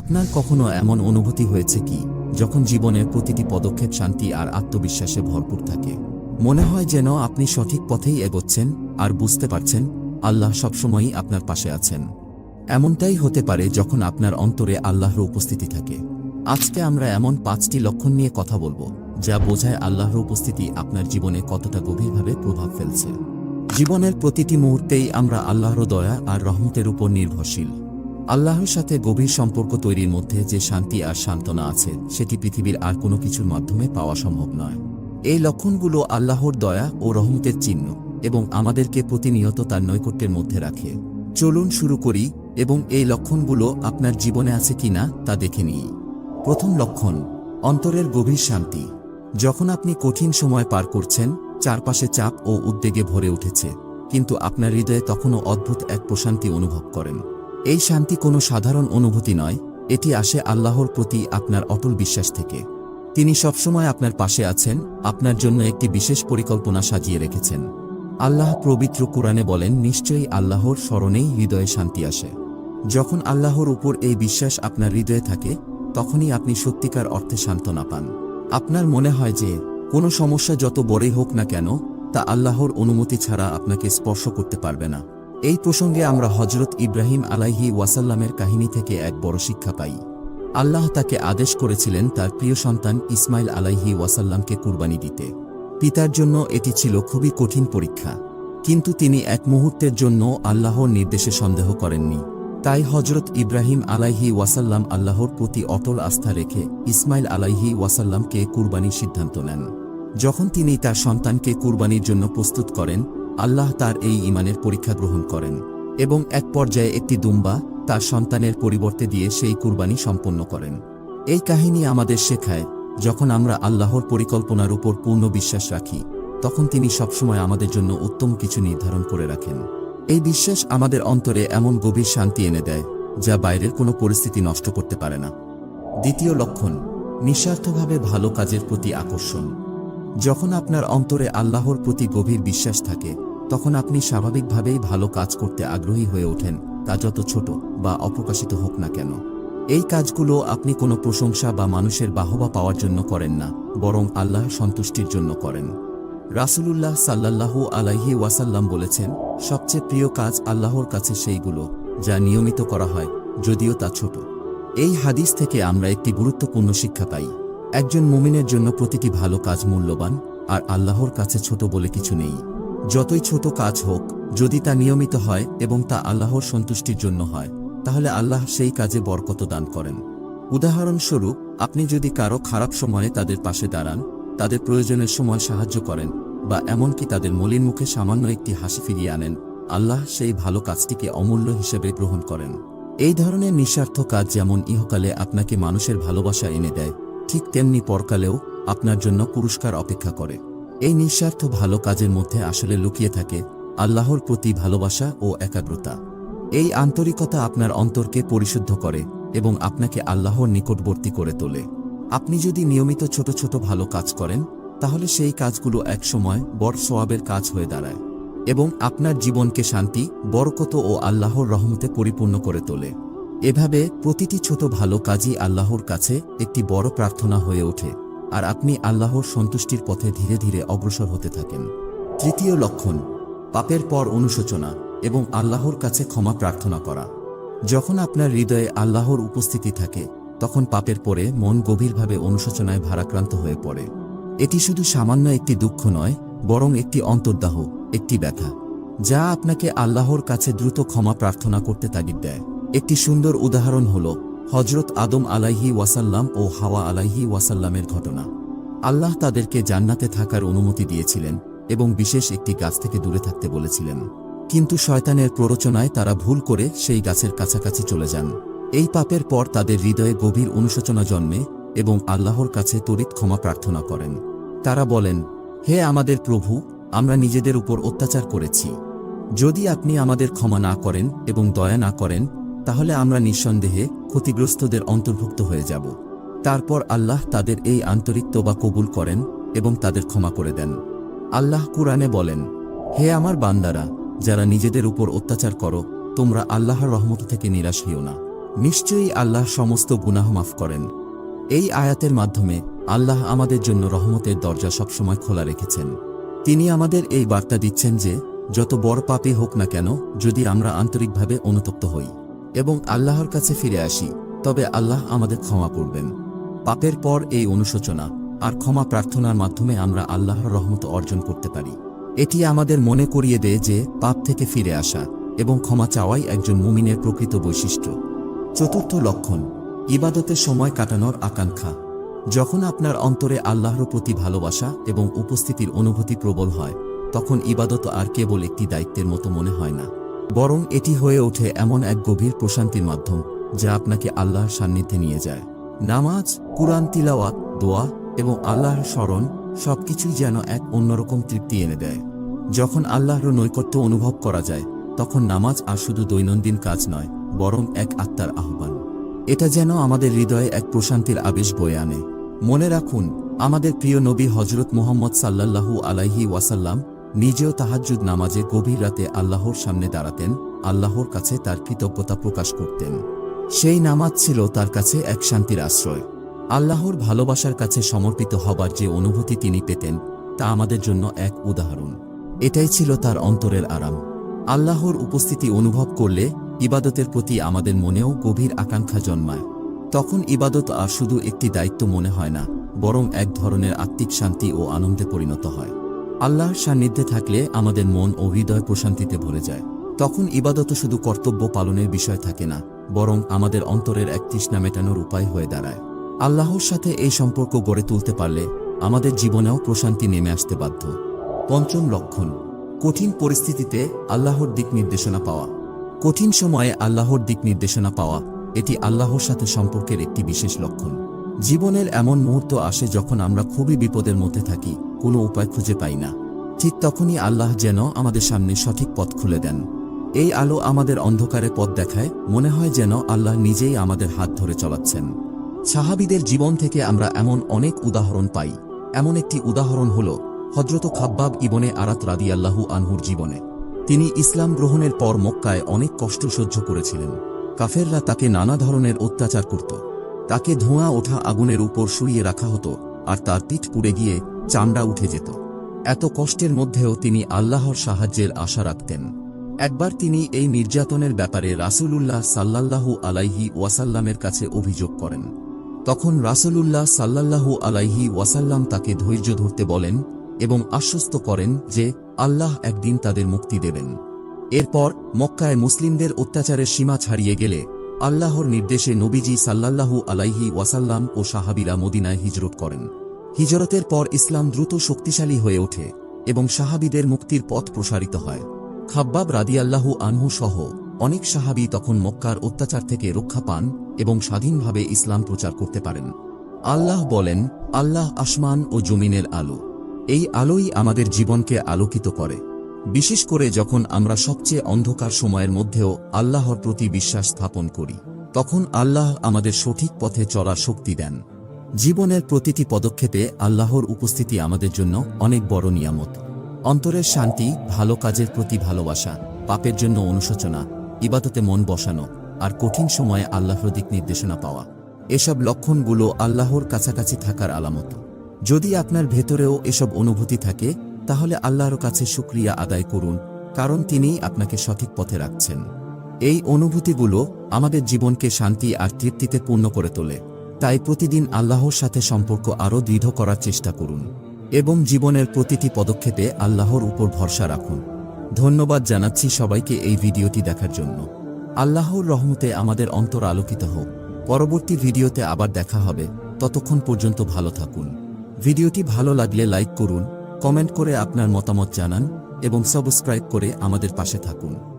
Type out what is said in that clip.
আপনার কখনো এমন অনুভূতি হয়েছে কি, যখন জীবনের প্রতিটি পদক্ষেপ শান্তি আর আত্মবিশ্বাসে ভরপুর থাকে? মনে হয় যেন আপনি সঠিক পথেই এগোচ্ছেন আর বুঝতে পারছেন, আল্লাহ সবসময়ই আপনার পাশে আছেন। এমনটাই হতে পারে যখন আপনার অন্তরে আল্লাহর উপস্থিতি থাকে। আজকে আমরা এমন পাঁচটি লক্ষণ নিয়ে কথা বলব, যা বোঝায় আল্লাহর উপস্থিতি আপনার জীবনে কতটা গভীরভাবে প্রভাব ফেলছে। জীবনের প্রতিটি মুহূর্তেই আমরা আল্লাহর দয়া আর রহমতের উপর নির্ভরশীল। আল্লাহর সাথে গভীর সম্পর্ক তৈরির মধ্যে যে শান্তি আর সান্ত্বনা আছে, সেটি পৃথিবীর আর কোনো কিছুর মাধ্যমে পাওয়া সম্ভব নয়। এই লক্ষণগুলো আল্লাহর দয়া ও রহমতের চিহ্ন এবং আমাদেরকে প্রতিনিয়ত তার নৈকট্যের মধ্যে রাখে। চলুন শুরু করি এবং এই লক্ষণগুলো আপনার জীবনে আছে কিনা তা দেখে নিই। প্রথম লক্ষণ, অন্তরের গভীর শান্তি। যখন আপনি কঠিন সময় পার করছেন, চারপাশে চাপ ও উদ্বেগে ভরে উঠেছে, কিন্তু আপনার হৃদয়ে তখনও অদ্ভুত এক প্রশান্তি অনুভব করেন। এই শান্তি কোনো সাধারণ অনুভূতি নয়, এটি আসে আল্লাহর প্রতি আপনার অটল বিশ্বাস থেকে। তিনি সবসময় আপনার পাশে আছেন, আপনার জন্য একটি বিশেষ পরিকল্পনা সাজিয়ে রেখেছেন। আল্লাহ পবিত্র কোরআনে বলেন, নিশ্চয়ই আল্লাহর স্মরণেই হৃদয়ে শান্তি আসে। যখন আল্লাহর উপর এই বিশ্বাস আপনার হৃদয়ে থাকে, তখনই আপনি সত্যিকার অর্থে সান্ত্বনা পান। আপনার মনে হয় যে, কোনো সমস্যা যত বড়ই হোক না কেন, তা আল্লাহর অনুমতি ছাড়া আপনাকে স্পর্শ করতে পারবে না। এই প্রসঙ্গে আমরা হজরত ইব্রাহিম আলাইহি ওয়াসাল্লামের কাহিনী থেকে এক বড় শিক্ষা পাই। আল্লাহ তাকে আদেশ করেছিলেন তার প্রিয় সন্তান ইসমাইল আলাইহি ওয়াসাল্লামকে কুরবানি দিতে। পিতার জন্য এটি ছিল খুবই কঠিন পরীক্ষা। কিন্তু তিনি এক মুহূর্তের জন্য আল্লাহর নির্দেশে সন্দেহ করেননি। তাই হজরত ইব্রাহিম আলাইহি ওয়াসাল্লাম আল্লাহর প্রতি অটল আস্থা রেখে ইসমাইল আলাইহি ওয়াসাল্লামকে কুরবানির সিদ্ধান্ত নেন। যখন তিনি তার সন্তানকে কুরবানির জন্য প্রস্তুত করেন আল্লাহ তার এই ইমানের পরীক্ষা গ্রহণ করেন এবং এক পর্যায়ে একটি দুম্বা তার সন্তানের পরিবর্তে দিয়ে সেই কুরবানি সম্পন্ন করেন। এই কাহিনী আমাদের শেখায়, যখন আমরা আল্লাহর পরিকল্পনার উপর পূর্ণ বিশ্বাস রাখি, তখন তিনি সবসময় আমাদের জন্য উত্তম কিছু নির্ধারণ করে রাখেন। এই বিশ্বাস আমাদের অন্তরে এমন গভীর শান্তি এনে দেয়, যা বাইরের কোনো পরিস্থিতি নষ্ট করতে পারে না। দ্বিতীয় লক্ষণ, নিঃস্বার্থভাবে ভালো কাজের প্রতি আকর্ষণ। যখন আপনার অন্তরে আল্লাহর প্রতি গভীর বিশ্বাস থাকে, তখন আপনি স্বাভাবিকভাবেই ভালো কাজ করতে আগ্রহী হয়ে ওঠেন, তা যত ছোট বা অপ্রকাশিত হোক না কেন। এই কাজগুলো আপনি কোনো প্রশংসা বা মানুষের বাহবা পাওয়ার জন্য করেন না, বরং আল্লাহ সন্তুষ্টির জন্য করেন। রাসূলুল্লাহ সাল্লাল্লাহু আলাইহি ওয়াসাল্লাম বলেছেন, সবচেয়ে প্রিয় কাজ আল্লাহর কাছে সেইগুলো, যা নিয়মিত করা হয়, যদিও তা ছোট। এই হাদিস থেকে আমরা একটি গুরুত্বপূর্ণ শিক্ষা পাই। একজন মুমিনের জন্য প্রতিটি ভালো কাজ মূল্যবান, আর আল্লাহর কাছে ছোট বলে কিছু নেই। যতই ছোট কাজ হোক, যদি তা নিয়মিত হয় এবং তা আল্লাহর সন্তুষ্টির জন্য হয়, তাহলে আল্লাহ সেই কাজে বরকত দান করেন। উদাহরণস্বরূপ, আপনি যদি কারও খারাপ সময়ে তাদের পাশে দাঁড়ান, তাদের প্রয়োজনের সময় সাহায্য করেন, বা এমনকি তাদের মলিন মুখে সামান্য একটি হাসি ফিরিয়ে আনেন, আল্লাহ সেই ভালো কাজটিকে অমূল্য হিসেবে গ্রহণ করেন। এই ধরনের নিঃস্বার্থ কাজ যেমন ইহকালে আপনাকে মানুষের ভালোবাসা এনে দেয় ঠিক তেমনি পরকালেও আপনার জন্য পুরস্কার অপেক্ষা করে। এই নিঃস্বার্থ ভালো কাজের মধ্যে আসলে লুকিয়ে থাকে আল্লাহর প্রতি ভালোবাসা ও একাগ্রতা। এই আন্তরিকতা আপনার অন্তরকে পরিশুদ্ধ করে এবং আপনাকে আল্লাহর নিকটবর্তী করে তোলে। আপনি যদি নিয়মিত ছোট ছোট ভালো কাজ করেন, তাহলে সেই কাজগুলো একসময় বড় সোয়াবের কাজ হয়ে দাঁড়ায় এবং আপনার জীবনকে শান্তি, বরকত ও আল্লাহর রহমতে পরিপূর্ণ করে তোলে। এভাবে প্রতিটি ছোট ভালো কাজই আল্লাহর কাছে একটি বড় প্রার্থনা হয়ে ওঠে, আর আপনি আল্লাহর সন্তুষ্টির পথে ধীরে ধীরে অগ্রসর হতে থাকেন। তৃতীয় লক্ষণ, পাপের পর অনুশোচনা এবং আল্লাহর কাছে ক্ষমা প্রার্থনা করা। যখন আপনার হৃদয়ে আল্লাহর উপস্থিতি থাকে, তখন পাপের পরে মন গভীরভাবে অনুশোচনায় ভারাক্রান্ত হয়ে পড়ে। এটি শুধু সামান্য একটি দুঃখ নয়, বরং একটি অন্তর্দাহ, একটি ব্যথা, যা আপনাকে আল্লাহর কাছে দ্রুত ক্ষমা প্রার্থনা করতে তাগিদ দেয়। একটি সুন্দর উদাহরণ হল হজরত আদম আলাইহি ওয়াসাল্লাম ও হাওয়া আলাইহি ওয়াসাল্লামের ঘটনা। আল্লাহ তাদেরকে জান্নাতে থাকার অনুমতি দিয়েছিলেন এবং বিশেষ একটি গাছ থেকে দূরে থাকতে বলেছিলেন। কিন্তু শয়তানের প্ররোচনায় তারা ভুল করে সেই গাছের কাছাকাছি চলে যান। এই পাপের পর তাদের হৃদয়ে গভীর অনুশোচনা জন্মে এবং আল্লাহর কাছে তড়িৎ ক্ষমা প্রার্থনা করেন। তারা বলেন, হে আমাদের প্রভু, আমরা নিজেদের উপর অত্যাচার করেছি। যদি আপনি আমাদের ক্ষমা না করেন এবং দয়া না করেন তাহলে আমরা নিঃসন্দেহে ক্ষতিগ্রস্তদের অন্তর্ভুক্ত হয়ে যাব। তারপর আল্লাহ তাদের এই আন্তরিক তোবা কবুল করেন এবং তাদের ক্ষমা করে দেন। আল্লাহ কুরআনে বলেন, হে আমার বান্দারা, যারা নিজেদের উপর অত্যাচার করো, তোমরা আল্লাহর রহমত থেকে নিরাশ হইও না। নিশ্চয়ই আল্লাহ সমস্ত গুনাহ মাফ করেন। এই আয়াতের মাধ্যমে আল্লাহ আমাদের জন্য রহমতের দরজা সবসময় খোলা রেখেছেন। তিনি আমাদের এই বার্তা দিচ্ছেন যে, যত বড় পাপই হোক না কেন, যদি আমরা আন্তরিকভাবে অনুতপ্ত হই। এবং আল্লাহর কাছে ফিরে আসি, তবে আল্লাহ আমাদের ক্ষমা করবেন। পাপের পর এই অনুশোচনা, আর ক্ষমা প্রার্থনার মাধ্যমে আমরা আল্লাহর রহমত অর্জন করতে পারি। এটি আমাদের মনে করিয়ে দেয় যে, পাপ থেকে ফিরে আসা এবং ক্ষমা চাওয়াই একজন মুমিনের প্রকৃত বৈশিষ্ট্য। চতুর্থ লক্ষণ, ইবাদতের সময় কাটানোর আকাঙ্ক্ষা। যখন আপনার অন্তরে আল্লাহর প্রতি ভালোবাসা এবং উপস্থিতির অনুভূতি প্রবল হয়, তখন ইবাদত আর কেবল একটি দায়িত্বের মতো মনে হয় না। বরং এটি হয়ে ওঠে এমন এক গভীর প্রশান্তির মাধ্যম, যা আপনাকে আল্লাহর সান্নিধ্যে নিয়ে যায়। নামাজ, কুরআন তিলাওয়াত, দোয়া এবং আল্লাহর স্মরণ সবকিছুই যেন এক অন্যরকম তৃপ্তি এনে দেয়। যখন আল্লাহর নৈকট্য অনুভব করা যায়, তখন নামাজ আর শুধু দৈনন্দিন কাজ নয়, বরং এক আত্মার আহ্বান। এটা যেন আমাদের হৃদয়ে এক প্রশান্তির আবেশ বয়ে আনে। মনে রাখুন, আমাদের প্রিয় নবী হজরত মুহম্মদ সাল্লাল্লাহু আলাইহি ওয়াসাল্লাম নিজেও তাহাজ্জুদ নামাজে গভীর রাতে আল্লাহর সামনে দাঁড়াতেন, আল্লাহর কাছে তার কৃতজ্ঞতা প্রকাশ করতেন। সেই নামাজ ছিল তার কাছে এক শান্তির আশ্রয়। আল্লাহর ভালোবাসার কাছে সমর্পিত হবার যে অনুভূতি তিনি পেতেন, তা আমাদের জন্য এক উদাহরণ। এটাই ছিল তার অন্তরের আরাম। আল্লাহর উপস্থিতি অনুভব করলে ইবাদতের প্রতি আমাদের মনেও গভীর আকাঙ্ক্ষা জন্মায়। তখন ইবাদত আর শুধু একটি দায়িত্ব মনে হয় না, বরং এক ধরনের আত্মিক শান্তি ও আনন্দে পরিণত হয়। আল্লাহর সান্নিধ্যে থাকলে আমাদের মন ও হৃদয় প্রশান্তিতে ভরে যায়। তখন ইবাদত শুধু কর্তব্য পালনের বিষয় থাকে না, বরং আমাদের অন্তরের এক তৃষ্ণা মেটানোর উপায় হয়ে দাঁড়ায়। আল্লাহর সাথে এই সম্পর্ক গড়ে তুলতে পারলে আমাদের জীবনেও প্রশান্তি নেমে আসতে বাধ্য। পঞ্চম লক্ষণ, কঠিন পরিস্থিতিতে আল্লাহর দিক নির্দেশনা পাওয়া। কঠিন সময়ে আল্লাহর দিক নির্দেশনা পাওয়া, এটি আল্লাহর সাথে সম্পর্কের একটি বিশেষ লক্ষণ। জীবনের এমন মুহূর্ত আসে যখন আমরা খুবই বিপদের মধ্যে থাকি, কোনো উপায় খুঁজে পাই না। ঠিক তখনই আল্লাহ যেন আমাদের সামনে সঠিক পথ খুলে দেন। এই আলো আমাদের অন্ধকারে পথ দেখায়, মনে হয় যেন আল্লাহ নিজেই আমাদের হাত ধরে চলাচ্ছেন। সাহাবিদের জীবন থেকে আমরা এমন অনেক উদাহরণ পাই। এমন একটি উদাহরণ হল হজরত খাব্বাব ইবনে আরাত রাদি রাদিয়াল্লাহু আনহুর জীবনে। তিনি ইসলাম গ্রহণের পর মক্কায় অনেক কষ্ট সহ্য করেছিলেন। কাফেররা তাকে নানা ধরনের অত্যাচার করত। তাকে ধোঁয়া ওঠা আগুনের উপর শুইয়ে রাখা হতো, আর তার পিঠ পুড়ে গিয়ে চামড়া উঠে যেত। এত কষ্টের মধ্যেও তিনি আল্লাহর সাহায্যের আশা রাখতেন। একবার তিনি এই নির্যাতনের ব্যাপারে রাসূলুল্লাহ সাল্লাল্লাহু আলাইহি ওয়াসাল্লামের কাছে অভিযোগ করেন। তখন রাসূলুল্লাহ সাল্লাল্লাহু আলাইহি ওয়াসাল্লাম তাকে ধৈর্য ধরতে বলেন এবং আশ্বস্ত করেন যে আল্লাহ একদিন তাদের মুক্তি দেবেন। এরপর মক্কায় মুসলিমদের অত্যাচারের সীমা ছাড়িয়ে গেলে আল্লাহর নির্দেশে নবীজি সাল্লাল্লাহু আলাইহি ওয়াসাল্লাম ও সাহাবিরা মদিনায় হিজরত করেন। হিজরতের পর ইসলাম দ্রুত শক্তিশালী হয়ে ওঠে এবং সাহাবিদের মুক্তির পথ প্রসারিত হয়। খাব্বাব রাদিয়াল্লাহু আনহু সহ অনেক সাহাবি তখন মক্কার অত্যাচার থেকে রক্ষা পান এবং স্বাধীনভাবে ইসলাম প্রচার করতে পারেন। আল্লাহ বলেন, আল্লাহ আসমান ও জমিনের আলো। এই আলোই আমাদের জীবনকে আলোকিত করে। বিশেষ করে যখন আমরা সবচেয়ে অন্ধকার সময়ের মধ্যেও আল্লাহর প্রতি বিশ্বাস স্থাপন করি, তখন আল্লাহ আমাদের সঠিক পথে চলার শক্তি দেন। জীবনের প্রতিটি পদক্ষেপে আল্লাহর উপস্থিতি আমাদের জন্য অনেক বড় নিয়ামত। অন্তরের শান্তি, ভালো কাজের প্রতি ভালোবাসা, পাপের জন্য অনুশোচনা, ইবাদতে মন বসানো, আর কঠিন সময়ে আল্লাহর দিক নির্দেশনা পাওয়া। এসব লক্ষণগুলো আল্লাহর কাছাকাছি থাকার আলামত। যদি আপনার ভেতরেও এসব অনুভূতি থাকে তাহলে আল্লাহর কাছে শুক্রিয়া আদায় করুন, কারণ তিনিই আপনাকে সঠিক পথে রাখছেন। এই অনুভূতিগুলো আমাদের জীবনকে শান্তি আর তৃপ্তিতে পূর্ণ করে তোলে। তাই প্রতিদিন আল্লাহর সাথে সম্পর্ক আরও দৃঢ় করার চেষ্টা করুন এবং জীবনের প্রতিটি পদক্ষেপে আল্লাহর উপর ভরসা রাখুন। ধন্যবাদ জানাচ্ছি সবাইকে এই ভিডিওটি দেখার জন্য। আল্লাহর রহমতে আমাদের অন্তর আলোকিত হোক। পরবর্তী ভিডিওতে আবার দেখা হবে। ততক্ষণ পর্যন্ত ভালো থাকুন। ভিডিওটি ভালো লাগলে লাইক করুন কমেন্ট করে আপনার মতামত জানান এবং সাবস্ক্রাইব করে আমাদের পাশে থাকুন।